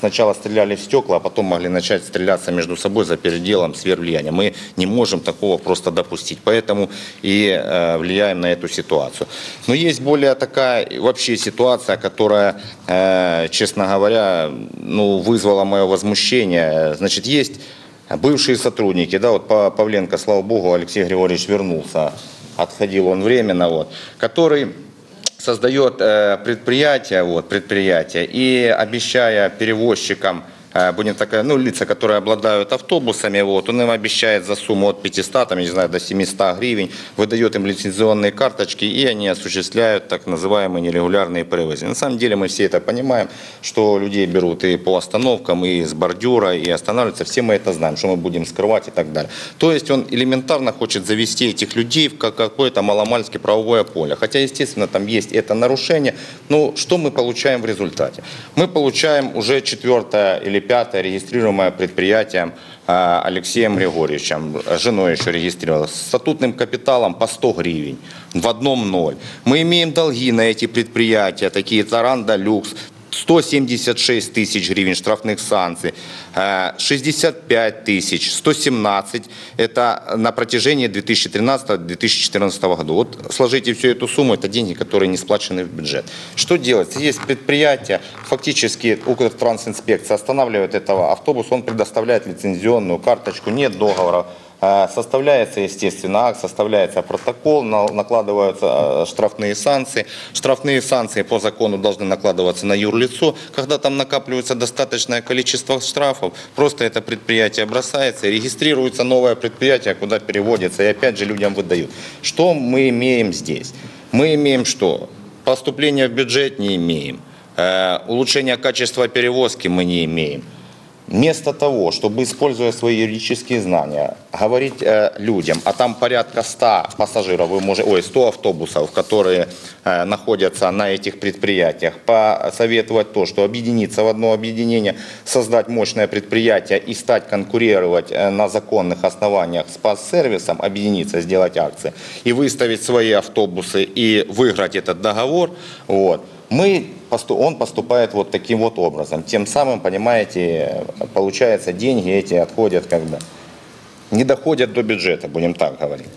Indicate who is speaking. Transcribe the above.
Speaker 1: сначала стреляли в стекла, а потом могли начать стреляться между собой за пределом сфер влияния. Мы не можем такого просто допустить, поэтому и э, влияем на эту ситуацию. Но есть более такая вообще ситуация, которая, э, честно говоря, ну, вызвала мое возмущение. Значит, есть бывшие сотрудники, да, вот Па- Павленко, слава богу, Алексей Григорьевич вернулся, отходил он временно, вот, который создает э, предприятие, вот, предприятие, и обещая перевозчикам, будем такая, ну, лица, которые обладают автобусами, вот, он им обещает за сумму от 500, там, я не знаю, до 700 гривен, выдает им лицензионные карточки, и они осуществляют так называемые нерегулярные перевозки. На самом деле мы все это понимаем, что людей берут и по остановкам, и с бордюра, и останавливаются, все мы это знаем, что мы будем скрывать и так далее. То есть он элементарно хочет завести этих людей в ка- какое-то маломальски правовое поле. Хотя, естественно, там есть это нарушение. Но что мы получаем в результате? Мы получаем уже четвертое или пятое регистрируемое предприятием а, Алексеем Григорьевичем, женой еще регистрировалась, с статутным капиталом по 100 гривен, в одном ноль. Мы имеем долги на эти предприятия, такие Таранда Люкс, 176 тысяч гривен штрафных санкций, э, 65 тысяч, 117 это на протяжении 2013-2014 года. Вот сложите всю эту сумму, это деньги, которые не сплачены в бюджет. Что делать? Есть предприятие, фактически Укртрансинспекция останавливает этого автобуса, он предоставляет лицензионную карточку, нет договора, Э, Составляется, естественно, акт, составляется протокол, на- накладываются э, штрафные санкции. Штрафные санкции по закону должны накладываться на юрлицо. Когда там накапливается достаточное количество штрафов, просто это предприятие бросается, регистрируется новое предприятие, куда переводится, и опять же людям выдают. Что мы имеем здесь? Мы имеем что? Поступления в бюджет не имеем. Э, Улучшение качества перевозки мы не имеем. Вместо того, чтобы, используя свои юридические знания, говорить э, людям, а там порядка 100 пассажиров, вы можете, ой, 100 автобусов, которые э, находятся на этих предприятиях, посоветовать то, что объединиться в одно объединение, создать мощное предприятие и стать конкурировать э, на законных основаниях с пас-сервисом, объединиться, сделать акции и выставить свои автобусы и выиграть этот договор, вот, мы, посту- он поступает вот таким вот образом. Тем самым, понимаете, получается, деньги эти отходят как бы, не доходят до бюджета, будем так говорить.